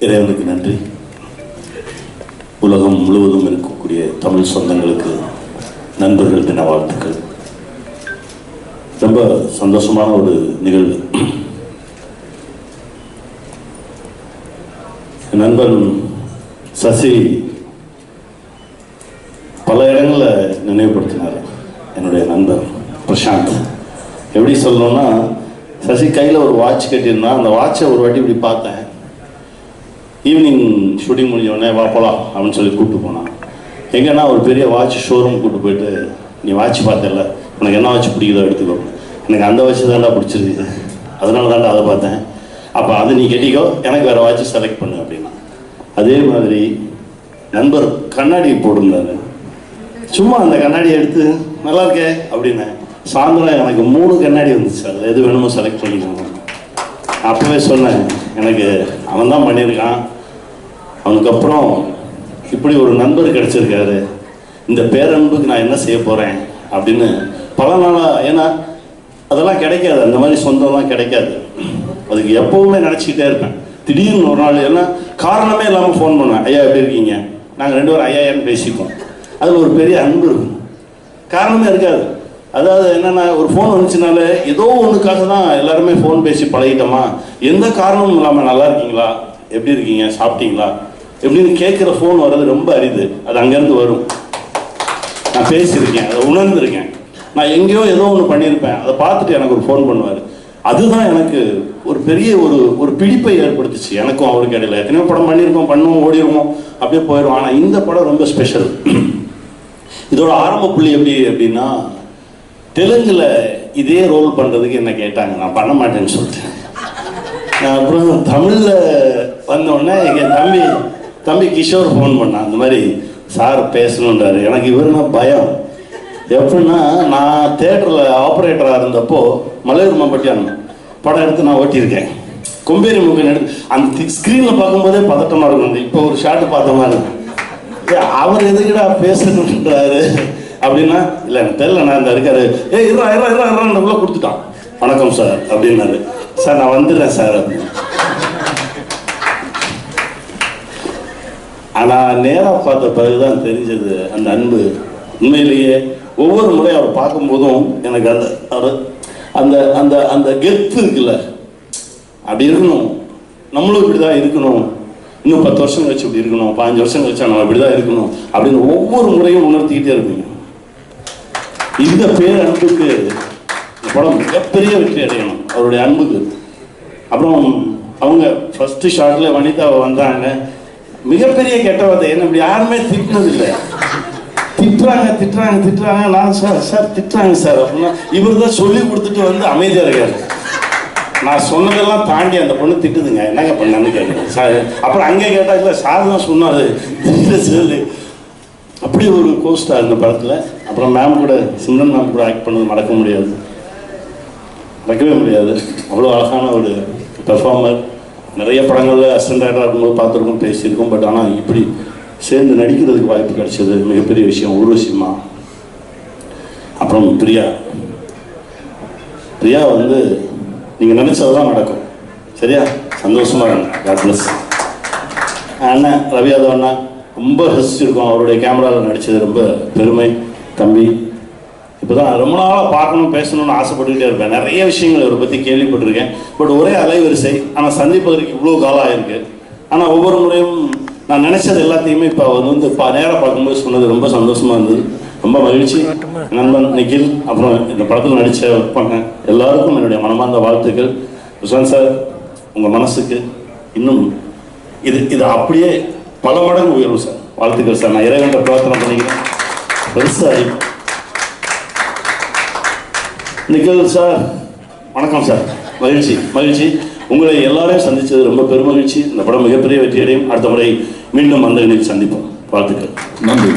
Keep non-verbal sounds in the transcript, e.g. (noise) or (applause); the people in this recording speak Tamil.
இறைவனுக்கு நன்றி. உலகம் முழுவதும் இருக்கக்கூடிய தமிழ் சொந்தங்களுக்கு நண்பர்கள் தின வாழ்த்துக்கள். ரொம்ப சந்தோஷமான ஒரு நிகழ்வு. நண்பன் சசி பல இடங்களில் நினைவுபடுத்தினார் என்னுடைய நண்பர் பிரசாந்த். எப்படி சொல்லணும்னா சசி கையில் ஒரு வாட்ச் கட்டியிருந்தான். அந்த வாட்சை ஒரு வாட்டி இப்படி பார்த்தேன். ஈவினிங் ஷூட்டிங் முடிஞ்ச உடனே வா போலாம் அப்படின்னு சொல்லி கூப்பிட்டு போனான். எங்கன்னா ஒரு பெரிய வாட்ச் ஷோரூம் கூப்பிட்டு போயிட்டு நீ வாட்ச் பார்த்தல உனக்கு என்ன வாட்ச் பிடிக்குதோ எடுத்துக்கோ. எனக்கு அந்த வாட்ச் தான்டா பிடிச்சிருக்கு. அதனால தான்டா அதை பார்த்தேன். அப்போ அது நீ கட்டிக்கோ எனக்கு வேறு வாட்ச் செலக்ட் பண்ணு அப்படின்னா. அதே மாதிரி நண்பர் கண்ணாடி போட்டிருந்தாரு. சும்மா அந்த கண்ணாடியை எடுத்து நல்லா இருக்கே அப்படின்னேன். சாயந்தரம் எனக்கு மூணு கண்ணாடி வந்துச்சு அதில் எது வேணுமோ செலக்ட் பண்ணிக்கோங்க. அப்பவே சொன்னேன். எனக்கு அவன் தான் பண்ணியிருக்கான். அவனுக்கு அப்புறம் இப்படி ஒரு நண்பர் கிடச்சிருக்காரு. இந்த பேரன்புக்கு நான் என்ன செய்ய போகிறேன் அப்படின்னு பல நாளாக ஏன்னா அதெல்லாம் கிடைக்காது. அந்த மாதிரி சொந்தம்லாம் கிடைக்காது. அதுக்கு எப்போவுமே நினச்சிக்கிட்டே இருப்பேன். திடீர்னு ஒரு நாள் ஏன்னா காரணமே இல்லாமல் ஃபோன் பண்ணுவேன் ஐயா எப்படி இருக்கீங்க? நாங்கள் ரெண்டு பேரும் ஐயாயான்னு பேசிப்போம். அதில் ஒரு பெரிய அன்பு இருக்கும். காரணமே இருக்காது. அதாவது என்னன்னா ஒரு ஃபோன் வந்துச்சுனாலே ஏதோ ஒன்றுக்காக தான் எல்லாருமே ஃபோன் பேசி பழகிட்டோமா? எந்த காரணமும் இல்லாமல் நல்லா இருக்கீங்களா? எப்படி இருக்கீங்க? சாப்பிட்டீங்களா? எப்படின்னு கேட்குற ஃபோன் வர்றது ரொம்ப அரிது. அது அங்கேருந்து வரும். நான் பேசியிருக்கேன் அதை உணர்ந்திருக்கேன். நான் எங்கேயோ ஏதோ ஒன்று பண்ணியிருப்பேன். அதை பார்த்துட்டு எனக்கு ஒரு ஃபோன் பண்ணுவார். அதுதான் எனக்கு ஒரு பெரிய ஒரு ஒரு பிடிப்பை ஏற்படுத்துச்சு. எனக்கும் அவருக்கு இடையில. எத்தனையோ படம் பண்ணியிருக்கோம் பண்ணுவோம் ஓடிடுவோம் அப்படியே போயிடும். ஆனால் இந்த படம் ரொம்ப ஸ்பெஷல் (clears throat) இதோட ஆரம்ப புள்ளி எப்படி அப்படின்னா தெலுங்குல இதே ரோல் பண்றதுக்கு என்ன கேட்டாங்க? நான் பண்ண மாட்டேன்னு சொல்லிட்டேன். நான் அப்புறம் தமிழ்ல வந்தோடனே எங்கள் எங்க தம்பி தம்பி கிஷோர் ஃபோன் பண்ணான். அந்த மாதிரி சார் பேசணுன்றாரு எனக்கு இவருனா பயம். எப்படின்னா நான் தேட்டரில் ஆப்ரேட்டராக இருந்தப்போ மலையூர் மாம்பட்டியான் படம் எடுத்து நான் ஓட்டியிருக்கேன். கொம்பேரி முகன் எடுத்து அந்த ஸ்க்ரீனில் பார்க்கும்போதே பதட்டமாக இருக்கும். இப்போ ஒரு ஷாட்டு பார்த்த மாதிரி. அவர் எதுக்குடா பேசணுன்றாரு அப்படின்னா இல்லை எனக்கு தெரியல நான் இந்த இருக்காரு. ஏ இருறா இருறா இருறா இருறா நம்மள கொடுத்துட்டான். வணக்கம் சார் அப்படின்னாரு. சார் நான் வந்துடுறேன் சார் அப்படின்னு. ஆனால் நேராக பார்த்த பிறகுதான் தெரிஞ்சது அந்த அன்பு. உண்மையிலேயே ஒவ்வொரு முறை அவர் பார்க்கும்போதும் எனக்கு அந்த அவர் அந்த அந்த அந்த கெத்து இருக்குல்ல. அப்படி இருக்கணும். நம்மளும் இப்படி தான் இருக்கணும். இன்னும் பத்து வருஷம் கழிச்சு இப்படி இருக்கணும். பதினஞ்சு வருஷம் கழிச்சா நம்ம இப்படி தான் இருக்கணும். அப்படின்னு ஒவ்வொரு முறையும் உணர்த்திக்கிட்டே இருப்பீங்க. இந்த பேர் அன்புக்கு இந்த படம் மிகப்பெரிய வெற்றி அடையணும் அவருடைய அன்புக்கு. அப்புறம் அவங்க ஃபர்ஸ்ட் ஷார்ட்டில் வனிதா வந்தாங்க. மிகப்பெரிய கெட்ட வார்த்தை என்ன இப்படி யாருமே திட்டினதில்லை. திட்டுறாங்க திட்டுறாங்க திட்டுறாங்க. நான் சார் சார் திட்டுறாங்க சார் அப்படின்னா இவர் தான் சொல்லி கொடுத்துட்டு வந்து அமைதியாக இருக்காரு. நான் சொன்னதெல்லாம் தாண்டி அந்த பொண்ணு திட்டுதுங்க. என்னங்க பண்ணான்னு கேட்குறேன் சார் அப்புறம் அங்கே கேட்டா இல்லை சார் தான் சொன்னார். திட்டு சொல்லு அப்படி ஒரு கோஸ்டார் இந்த படத்தில் அப்புறம் மேம் கூட சிந்தன் மேம் கூட ஆக்ட் பண்ணது மறக்க முடியாது. மறக்கவே முடியாது. அவ்வளோ அழகான ஒரு பெர்ஃபார்மர் நிறைய படங்களில் அசிஸ்டன்ட் டைரக்டராக இருக்கும்போது பார்த்துருக்கோம் பேசியிருக்கோம் பட் ஆனால் இப்படி சேர்ந்து நடிக்கிறதுக்கு வாய்ப்பு கிடைச்சது மிகப்பெரிய விஷயம் ஊர்வசிமா அப்புறம் பிரியா. பிரியா வந்து நீங்கள் நினைச்சதுதான் நடக்கும். சரியா? சந்தோஷமாக இருங்க. காட் பிளஸ் அண்ணன் ரவி யாதவ் அண்ணா. ரொம்ப ரசிச்சிருக்கோம். அவருடைய கேமராவில் நடித்தது ரொம்ப பெருமை. தம்பி இப்போதான் ரொம்ப நாளாக பார்க்கணும் பேசணும்னு ஆசைப்பட்டுக்கிட்டே இருப்பேன். நிறைய விஷயங்கள் இவரை பற்றி கேள்விப்பட்டிருக்கேன். பட் ஒரே அலைவரிசை. ஆனால் சந்திப்பதற்கு இவ்வளோ காலம் ஆயிருக்கு. ஆனால் ஒவ்வொரு முறையும் நான் நினச்சது எல்லாத்தையுமே இப்போ அவர் வந்து இப்போ நேராக பார்க்கும்போது சொன்னது ரொம்ப சந்தோஷமாக இருந்தது. ரொம்ப மகிழ்ச்சி. நண்பன் நிகில் அப்புறம் இந்த படத்தில் நடித்த ஒர்க் பண்ண எல்லாருக்கும் என்னுடைய மனமார்ந்த வாழ்த்துக்கள். சுஷாந்த் சார் உங்கள் மனசுக்கு இன்னும் இது இது அப்படியே பல மடங்கு உயர்வு சார். வாழ்த்துக்கள் சார். நான் இறைவன்ற பிரார்த்தனை பண்ணிக்கிறேன். பெருசாக. நிக்கல் சார் வணக்கம் சார். மகிழ்ச்சி மகிழ்ச்சி. உங்களை எல்லாரையும் சந்தித்தது ரொம்ப பெரும் மகிழ்ச்சி. இந்த படம் மிகப்பெரிய வெற்றியடையும். அடுத்த முறை மீண்டும் அந்த சந்திப்போம். வாழ்த்துக்கள். நன்றி.